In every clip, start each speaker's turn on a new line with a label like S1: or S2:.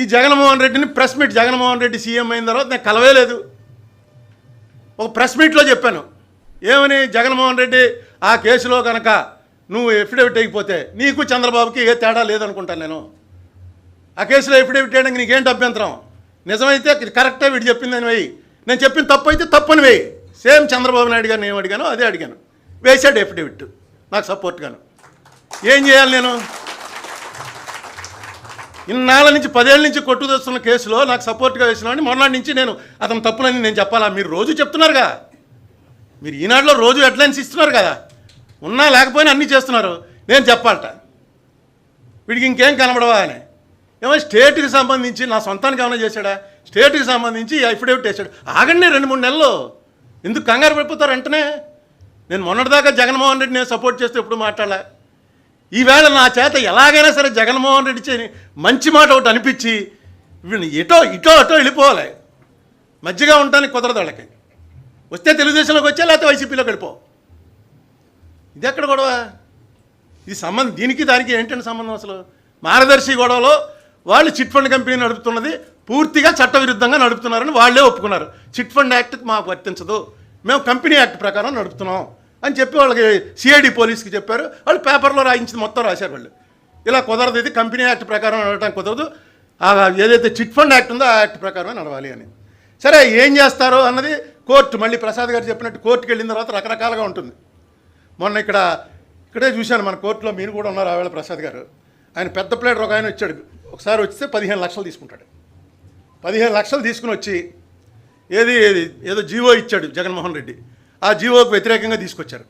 S1: ఈ జగన్మోహన్ రెడ్డిని press meet Jaganmohan Reddy CM అయిన తర్వాత నేను కలవేలేదు. ఒక ప్రెస్ మీట్లో చెప్పాను. ఏమని జగన్మోహన్ రెడ్డి ఆ కేసులో కనుక నువ్వు ఎఫిడవిట్ అయిపోతే నీకు చంద్రబాబుకి ఏ తేడా లేదనుకుంటాను నేను. ఆ కేసులో ఎఫిడవిట్ చేయడానికి నీకేంటి అభ్యంతరం? నిజమైతే కరెక్టే వీడు చెప్పిందని వేయి. నేను చెప్పిన తప్పు అయితే తప్పని వేయి. సేమ్ చంద్రబాబు నాయుడు గారిని ఏం అడిగానో అదే అడిగాను. వేసాడు ఎఫిడవిట్ నాకు సపోర్ట్గాను ఏం చేయాలి నేను? ఇన్నాళ్ళ నుంచి పదేళ్ళ నుంచి కొట్టుదొస్తున్న కేసులో నాకు సపోర్ట్గా వేసినామని మొన్నటి నుంచి నేను అతను తప్పులని నేను చెప్పాలా? మీరు రోజు చెప్తున్నారుగా. మీరు ఈనాడులో రోజు హెడ్లైన్స్ ఇస్తున్నారు కదా. ఉన్నా లేకపోయినా అన్నీ చేస్తున్నారు. నేను చెప్పాలట. వీడికి ఇంకేం కనబడవా అని. ఏమో స్టేట్కి సంబంధించి నా సొంతానికి ఏమైనా చేశాడా? స్టేట్కి సంబంధించి అఫిడవిట్ వేసాడు ఆగండి రెండు మూడు నెలలు. ఎందుకు కంగారు పడిపోతారు వెంటనే? నేను మొన్నటిదాకా జగన్మోహన్ రెడ్డి నేను సపోర్ట్ చేస్తే ఎప్పుడు మాట్లాడలే. ఈవేళ నా చేత ఎలాగైనా సరే జగన్మోహన్ రెడ్డి చేయని మంచి మాట ఒకటి అనిపించి వీళ్ళని ఇటో ఇటో అటో వెళ్ళిపోవాలి. మధ్యగా ఉండడానికి కుదరదు వాళ్ళకి. వస్తే తెలుగుదేశంలోకి వచ్చే లేకపోతే వైసీపీలోకి వెళ్ళిపో. ఇది ఎక్కడ గొడవ? ఇది సంబంధం దీనికి దానికి ఏంటంటే సంబంధం అసలు? మార్గదర్శి గొడవలో వాళ్ళు చిట్ ఫండ్ కంపెనీ నడుపుతున్నది పూర్తిగా చట్టవిరుద్ధంగా నడుపుతున్నారని వాళ్ళే ఒప్పుకున్నారు. చిట్ ఫండ్ యాక్ట్ మాకు వర్తించదు. మేము కంపెనీ యాక్ట్ ప్రకారం నడుపుతున్నాం. అని చెప్పి వాళ్ళకి సిఐడి పోలీస్కి చెప్పారు. వాళ్ళు పేపర్లో రాయించింది మొత్తం రాశారు వాళ్ళు. ఇలా కుదరదు ఇది. కంపెనీ యాక్ట్ ప్రకారం నడవటం కుదరదు. ఏదైతే చిట్ ఫండ్ యాక్ట్ ఉందో ఆ యాక్ట్ ప్రకారమే నడవాలి అని. సరే ఏం చేస్తారు అన్నది కోర్టు మళ్ళీ ప్రసాద్ గారు చెప్పినట్టు కోర్టుకి వెళ్ళిన తర్వాత రకరకాలుగా ఉంటుంది. మొన్న ఇక్కడ ఇక్కడే చూశాను మన కోర్టులో మీరు కూడా ఉన్నారు ఆవేళ ప్రసాద్ గారు. ఆయన పెద్ద ప్లేటర్ ఒక ఆయన వచ్చాడు. ఒకసారి వస్తే పదిహేను లక్షలు తీసుకుంటాడు. పదిహేను లక్షలు తీసుకుని వచ్చి ఏది ఏది ఏదో జీవో ఇచ్చాడు జగన్మోహన్ రెడ్డి. ఆ జీవోకు వ్యతిరేకంగా తీసుకొచ్చారు.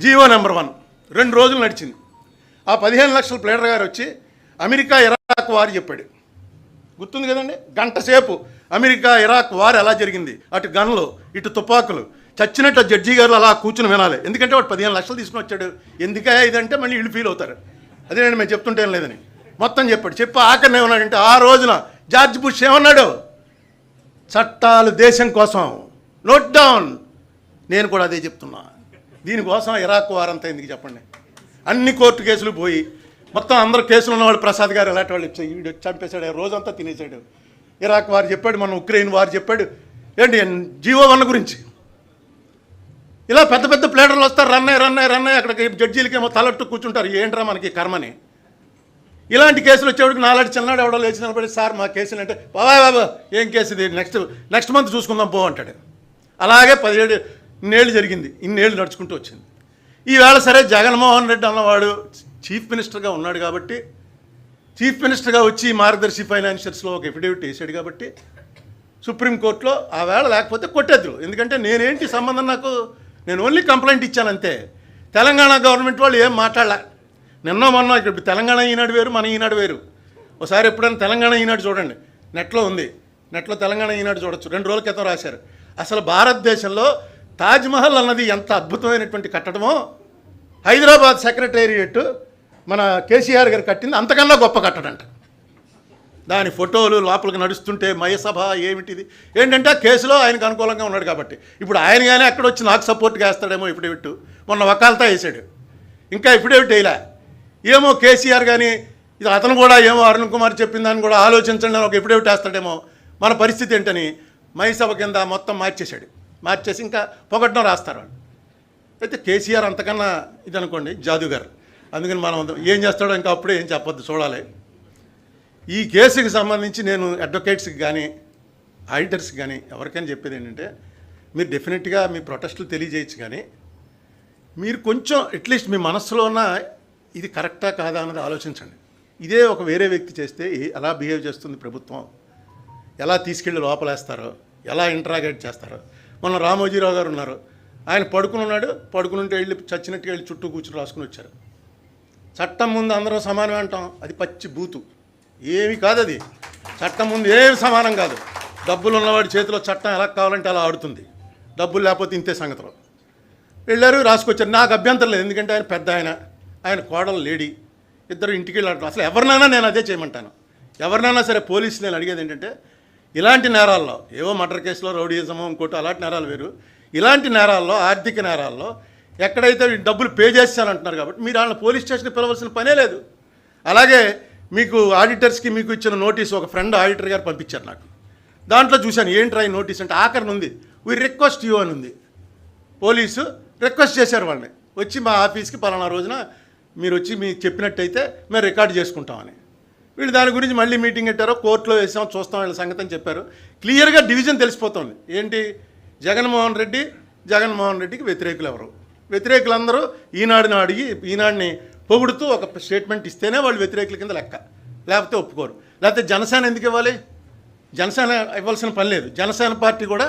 S1: GO number one. రెండు రోజులు నడిచింది. ఆ పదిహేను లక్షల ప్లేటర్ గారు వచ్చి అమెరికా ఇరాక్ వారు చెప్పాడు. గుర్తుంది కదండి? గంట సేపు అమెరికా ఇరాక్ వారు ఎలా జరిగింది? అటు గన్లు ఇటు తుపాకులు. చచ్చినట్టు జడ్జి గారు అలా కూర్చుని వినాలి. ఎందుకంటే వాడు పదిహేను లక్షలు తీసుకుని వచ్చాడు. ఎందుకే ఇదంటే మళ్ళీ ఇళ్ళు ఫీల్ అవుతారు. అదే నేను మేము చెప్తుంటే ఏం లేదని. మొత్తం చెప్పాడు. చెప్పి ఆఖరిని ఏమన్నాడంటే ఆ రోజున జార్జ్ బుష్ ఏమన్నాడు? చట్టాలు దేశం కోసం. నోట్ డౌన్ నేను కూడా అదే చెప్తున్నా. దీనికోసం ఇరాక్ వారంతా ఎందుకు చెప్పండి? అన్ని కోర్టు కేసులు పోయి మొత్తం అందరు కేసులు ఉన్నవాళ్ళు ప్రసాద్ గారు ఎలాంటి వాళ్ళు వీడు చంపేశాడు రోజంతా తినేసాడు ఇరాక్ వారు చెప్పాడు మన ఉక్రెయిన్ వారు చెప్పాడు. ఏంటి జీవో వన్ గురించి? ఇలా పెద్ద పెద్ద ప్లేటర్లు వస్తారు రన్నయ్య రన్నయ్య రన్నయ్య అక్కడికి జడ్జీలకేమో తలట్టు కూర్చుంటారు. ఏంట్రా మనకి కర్మని? ఇలాంటి కేసులు వచ్చేవాడికి నాలాంటి చిన్ననాడు ఎవడో లేచి నిలబడి సార్ మా కేసులు అంటే బాబా బాబా ఏం కేసు ఇది? నెక్స్ట్ నెక్స్ట్ మంత్ చూసుకుందాం పో అంటాడు. అలాగే పదిహేడు ఇన్నేళ్ళు జరిగింది. ఇన్నేళ్ళు నడుచుకుంటూ వచ్చింది. ఈవేళ సరే జగన్మోహన్ రెడ్డి అన్నవాడు చీఫ్ మినిస్టర్గా ఉన్నాడు కాబట్టి చీఫ్ మినిస్టర్గా వచ్చి మార్గదర్శి ఫైనాన్షియల్స్లో ఒక ఎఫిడేవిట్ వేసాడు కాబట్టి సుప్రీంకోర్టులో ఆ వేళ లేకపోతే కొట్టేద్దరు. ఎందుకంటే నేనేంటి సంబంధం నాకు? నేను ఓన్లీ కంప్లైంట్ ఇచ్చాను అంతే. తెలంగాణ గవర్నమెంట్ వాళ్ళు ఏం మాట్లాడలే. నిన్న మొన్న ఇక్కడ తెలంగాణ ఈనాడు వేరు మన ఈనాడు వేరు. ఒకసారి ఎప్పుడైనా తెలంగాణ ఈనాడు చూడండి. నెట్లో ఉంది. నెట్లో తెలంగాణ ఈనాడు చూడొచ్చు. రెండు రోజుల క్రితం రాశారు. అసలు భారతదేశంలో తాజ్మహల్ అన్నది ఎంత అద్భుతమైనటువంటి కట్టడమో. హైదరాబాద్ సెక్రటేరియట్ మన కేసీఆర్ గారు కట్టింది అంతకన్నా గొప్ప కట్టడంట. దాని ఫోటోలు లోపలికి నడుస్తుంటే మయసభ ఏమిటిది? ఏంటంటే కేసులో ఆయనకు అనుకూలంగా ఉన్నాడు కాబట్టి. ఇప్పుడు ఆయన కానీ అక్కడ వచ్చి నాకు సపోర్ట్గా వేస్తాడేమో ఇప్పుడేవిట్టు మొన్న వకాలతా వేసాడు. ఇంకా ఇప్పుడేవిట్ వేయలే. ఏమో కేసీఆర్ కానీ ఇది అతను కూడా ఏమో అరుణ్ కుమార్ చెప్పిందని కూడా ఆలోచించండి అని ఒక ఎప్పుడేవిట్ వేస్తాడేమో. మన పరిస్థితి ఏంటని మయసభ కింద మొత్తం మార్చేశాడు. మార్చేసి ఇంకా పొగట్టడం రాస్తారు వాళ్ళు. అయితే కేసీఆర్ అంతకన్నా ఇది అనుకోండి జాదుగారు. అందుకని మనం ఏం చేస్తాడో ఇంకా అప్పుడే ఏం చెప్పొద్దు చూడాలి. ఈ కేసుకి సంబంధించి నేను అడ్వకేట్స్కి కానీ ఆడిటర్స్కి కానీ ఎవరికైనా చెప్పేది ఏంటంటే మీరు డెఫినెట్గా మీ ప్రొటెస్టులు తెలియజేయచ్చు కానీ మీరు కొంచెం అట్లీస్ట్ మీ మనస్సులో ఉన్న ఇది కరెక్టా కాదా అన్నది ఆలోచించండి. ఇదే ఒక వేరే వ్యక్తి చేస్తే ఎలా బిహేవ్ చేస్తుంది ప్రభుత్వం. ఎలా తీసుకెళ్ళి లోపలేస్తారో? ఎలా ఇంటరాగేట్ చేస్తారో? మొన్న రామోజీరావు గారు ఉన్నారు. ఆయన పడుకుని ఉన్నాడు. పడుకుని ఉంటే వెళ్ళి చచ్చినట్టుగా వెళ్ళి చుట్టూ కూర్చుని రాసుకుని వచ్చారు. చట్టం ముందు అందరూ సమానం అంటాం. అది పచ్చి బూతు. ఏమి కాదు అది చట్టం ముందు ఏమి సమానం కాదు. డబ్బులు ఉన్నవాడి చేతిలో చట్టం ఎలా కావాలంటే అలా ఆడుతుంది. డబ్బులు లేకపోతే ఇంతే సంగతిలో వెళ్ళారు రాసుకొచ్చారు. నాకు అభ్యంతరం లేదు. ఎందుకంటే ఆయన పెద్ద ఆయన. ఆయన కోడలు లేడీ. ఇద్దరు ఇంటికి వెళ్ళారు అసలు ఎవరినైనా నేను అదే చేయమంటాను. ఎవరినైనా సరే పోలీసు నేను అడిగేది ఏంటంటే ఇలాంటి నేరాల్లో ఏవో మర్డర్ కేసులో రౌడీజమో ఇంకోటి అలాంటి నేరాలు వేరు. ఇలాంటి నేరాల్లో ఆర్థిక నేరాల్లో ఎక్కడైతే డబ్బులు పే చేస్తానంటున్నారు కాబట్టి మీరు వాళ్ళని పోలీస్ స్టేషన్కి పిలవలసిన పనే లేదు. అలాగే మీకు ఆడిటర్స్కి మీకు ఇచ్చిన నోటీస్ ఒక ఫ్రెండ్ ఆడిటర్ గారు పంపించారు నాకు. దాంట్లో చూశాను ఏంట్రా ఈ నోటీస్ అంటే ఆఖరిని ఉంది. వీ రిక్వెస్ట్ యూ అని ఉంది. పోలీసు రిక్వెస్ట్ చేశారు వాళ్ళని. వచ్చి మా ఆఫీస్కి పలానా రోజున మీరు వచ్చి మీకు చెప్పినట్టయితే మేము రికార్డు చేసుకుంటామని. వీళ్ళు దాని గురించి మళ్ళీ మీటింగ్ పెట్టారో కోర్టులో వేసాం చూస్తాం వీళ్ళ సంగతి అని చెప్పారు. క్లియర్గా డివిజన్ తెలిసిపోతుంది. ఏంటి? జగన్మోహన్ రెడ్డి జగన్మోహన్ రెడ్డికి వ్యతిరేకులు ఎవరు? వ్యతిరేకులందరూ ఈనాడుని అడిగి ఈనాడిని పొగుడుతూ ఒక స్టేట్మెంట్ ఇస్తేనే వాళ్ళు వ్యతిరేకుల కింద లెక్క. లేకపోతే ఒప్పుకోరు. లేకపోతే జనసేన ఎందుకు ఇవ్వాలి? జనసేన ఇవ్వాల్సిన పని లేదు. జనసేన పార్టీ కూడా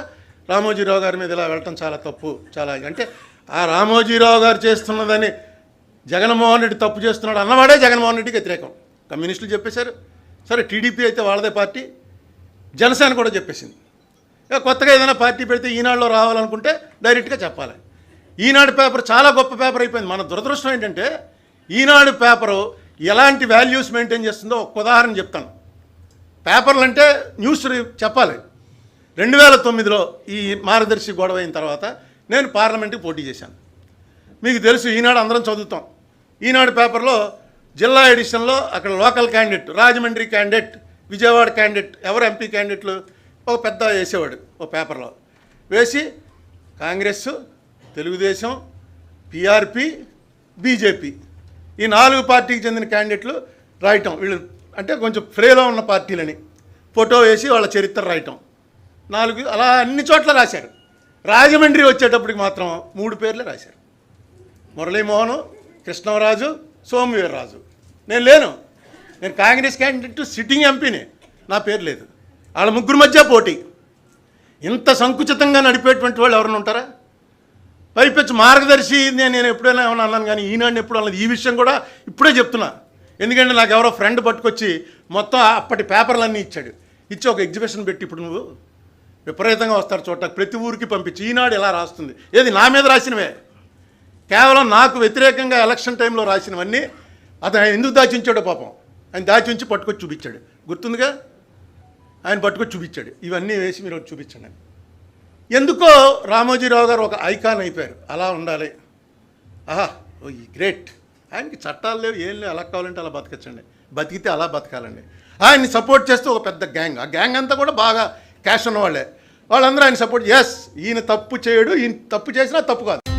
S1: రామోజీరావు గారి మీద ఇలా వెళ్ళటం చాలా తప్పు చాలా అంటే ఆ రామోజీరావు గారు చేస్తున్నదని జగన్మోహన్ రెడ్డి తప్పు చేస్తున్నాడు అన్నవాడే జగన్మోహన్ రెడ్డికి వ్యతిరేకం. కమ్యూనిస్టులు చెప్పేశారు. సరే టీడీపీ అయితే వాళ్ళదే పార్టీ జనసేన కూడా చెప్పేసింది. ఇక కొత్తగా ఏదైనా పార్టీ పెడితే ఈనాడులో రావాలనుకుంటే డైరెక్ట్గా చెప్పాలి. ఈనాడు పేపర్ చాలా గొప్ప పేపర్ అయిపోయింది. మన దురదృష్టం ఏంటంటే ఈనాడు పేపరు ఎలాంటి వాల్యూస్ మెయింటైన్ చేస్తుందో ఒక ఉదాహరణ చెప్తాను. పేపర్లు అంటే న్యూస్ చెప్పాలి. రెండు వేల తొమ్మిదిలో ఈ మార్గదర్శి గొడవ అయిన తర్వాత నేను పార్లమెంట్కి పోటీ చేశాను. మీకు తెలుసు ఈనాడు అందరం చదువుతాం. ఈనాడు పేపర్లో జిల్లా ఎడిషన్లో అక్కడ local candidate Rajahmundry candidate Vijayawada candidate ఎవరు ఎంపీ క్యాండిడేట్లు ఒక పెద్ద వేసేవాడు ఓ పేపర్లో. వేసి కాంగ్రెస్ తెలుగుదేశం పిఆర్పి బీజేపీ ఈ నాలుగు పార్టీకి చెందిన క్యాండిడేట్లు రాయటం. వీళ్ళు అంటే కొంచెం ఫ్రేలో ఉన్న పార్టీలని ఫోటో వేసి వాళ్ళ చరిత్ర రాయటం. నాలుగు అలా అన్ని చోట్ల రాశారు. రాజమండ్రి వచ్చేటప్పటికి మాత్రం మూడు పేర్లే రాశారు. మురళీమోహన్ కృష్ణరాజు సోమవీర్రాజు నేను లేను. నేను కాంగ్రెస్ క్యాండిడేట్ సిట్టింగ్ ఎంపీని నా. పేరు లేదు. వాళ్ళ ముగ్గురు మధ్య పోటీ. ఇంత సంకుచితంగా నడిపేటువంటి వాళ్ళు ఎవరైనా ఉంటారా? పైపెచ్చు మార్గదర్శి నేను నేను ఎప్పుడైనా ఏమన్నా అన్నాను కానీ ఈనాడు ఎప్పుడు అన్నది. ఈ విషయం కూడా ఇప్పుడే చెప్తున్నా. ఎందుకంటే నాకు ఎవరో ఫ్రెండ్ పట్టుకొచ్చి మొత్తం అప్పటి పేపర్లన్నీ ఇచ్చాడు. ఇచ్చి ఒక ఎగ్జిబిషన్ పెట్టి ఇప్పుడు నువ్వు విపరీతంగా వస్తారు చోట ప్రతి ఊరికి పంపించి. ఈనాడు ఎలా రాస్తుంది? ఏది నా మీద రాసినవే. కేవలం నాకు వ్యతిరేకంగా ఎలక్షన్ టైంలో రాసినవన్నీ అతను ఆయన ఎందుకు దాచి ఉంచాడో పాపం. ఆయన దాచి ఉంచి పట్టుకొచ్చి చూపించాడు. గుర్తుందిగా? ఆయన పట్టుకొచ్చి చూపించాడు. ఇవన్నీ వేసి మీరు ఒకటి చూపించండి. ఎందుకో రామోజీరావు గారు ఒక ఐకాన్ అయిపోయారు. అలా ఉండాలి. ఆహా ఓ ఈ గ్రేట్. ఆయనకి చట్టాలు లేవు ఏం లేవు. ఎలా కావాలంటే అలా బతకచ్చండి. బతికితే అలా బతకాలండి. ఆయన్ని సపోర్ట్ చేస్తూ ఒక పెద్ద గ్యాంగ్. ఆ గ్యాంగ్ అంతా కూడా బాగా క్యాష్ ఉన్నవాళ్ళే. వాళ్ళందరూ ఆయన సపోర్ట్ ఎస్ ఈయన తప్పు చేయడు ఈయన తప్పు చేసినా తప్పు కాదు.